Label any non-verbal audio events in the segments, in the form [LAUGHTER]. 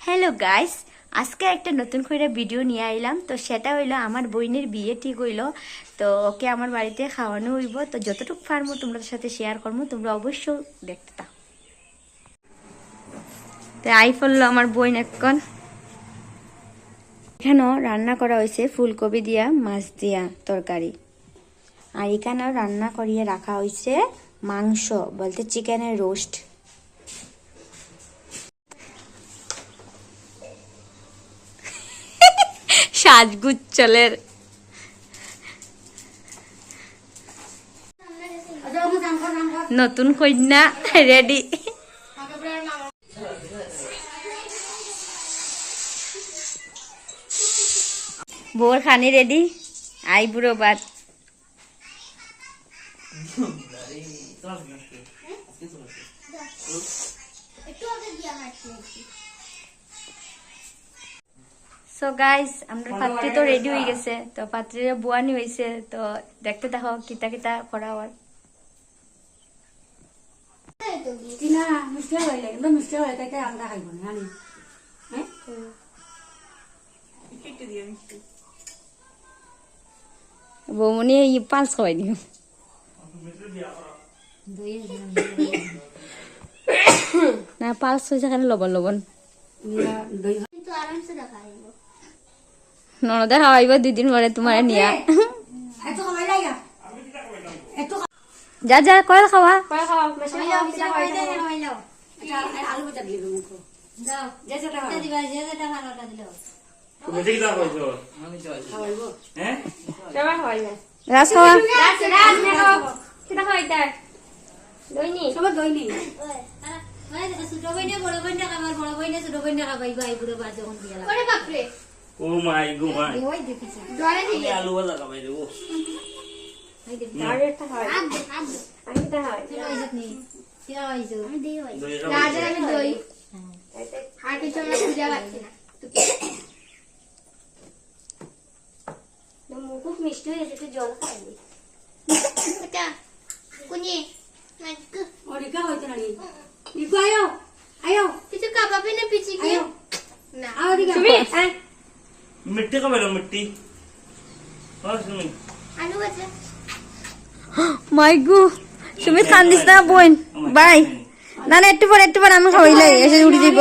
Hello guys আজকে একটা নতুন করে ভিডিও নিয়ে আইলাম। তো সেটা হইল, আমার বইনের বিয়ে ঠিক হইল। তো ওকে আমার বাড়িতে খাওয়ানো হইব। তো যতটুকু পারব তোমরা সাথে শেয়ার করব। তোমরা অবশ্যই দেখতে থাকো। তো আই পড়ল আমার বইন এখন। এখানেও রান্না করা হয়েছে ফুলকপি দিয়া, মাছ দিয়া তরকারি। আর এখানেও রান্না করিয়ে রাখা হয়েছে মাংস, বলতে চিকেনের রোস্ট সাজগুচ্ছলের নতুন কন্যা রেডি। বউর খানি রেডি আই বুড়ো বাদ সো গাইস আমরা পাত্রী তো রেডি হয়ে গেছে। তো পাত্রীরা বুয়ানি হয়েছে তো দেখতে দেখো কিতা কিতা করা হয় টিনা মিষ্টি হইলে কিন্তু মিষ্টি হয়ে তাকে আলাদা খাইব না জানি? হ্যাঁ বৌমনি পাঁচ খাওয়াই দিও। [COUGHS] না পাঁচ হয়েছে কেন লবণ লবণ দই ননদে খাওয়াইব দুদিন পরে তোমার নিয়া। এত খাওয়াই লাগা এত যা যা কয় খাওয়া? আলু ভাজা দিলে মুখ। যে যেটা তুমি ঠিক দাও কইছো খাওয়াইব। হ্যাঁ? রাস খাওয়া? সবার দই নেই ও মাই গো মাই তুমি আলু ভাজা খাবাই দেবো দই খাবাই খুব মিষ্টি হয়েছে একটু জল খাইনি অরিকা হইতে না নিকু আয়ো আয়ো কিছু কাবাবে না পিছি কি আয়ো না আও দিকে मिट्टी का मिलो मिट्टी। মাই গু তুমি কান্দিস না বোন বাই না না একটু পরে একটু পরে আমি খাওয়াইলাই এসে উড়ে দিব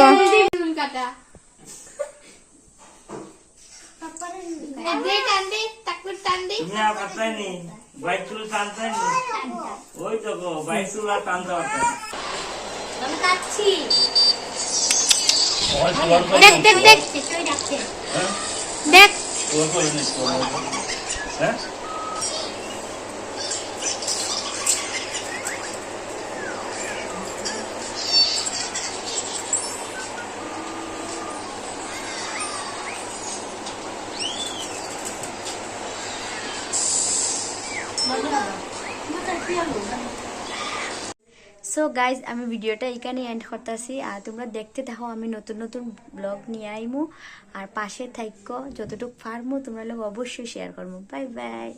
ওই তো গো বাইক চুল আর টানতে পারতাম আমি কাটছি দেখ দেখ দেখ দেখ Thank you. সো গাইজ আমি ভিডিওটা এখানে এন্ড করতেছি। আর তোমরা দেখতে থাকো, আমি নতুন নতুন ব্লগ নিয়ে আইমু। আর পাশে থাকো যতটুকু ফার্মো তোমরা লোক অবশ্যই শেয়ার করব বাই বাই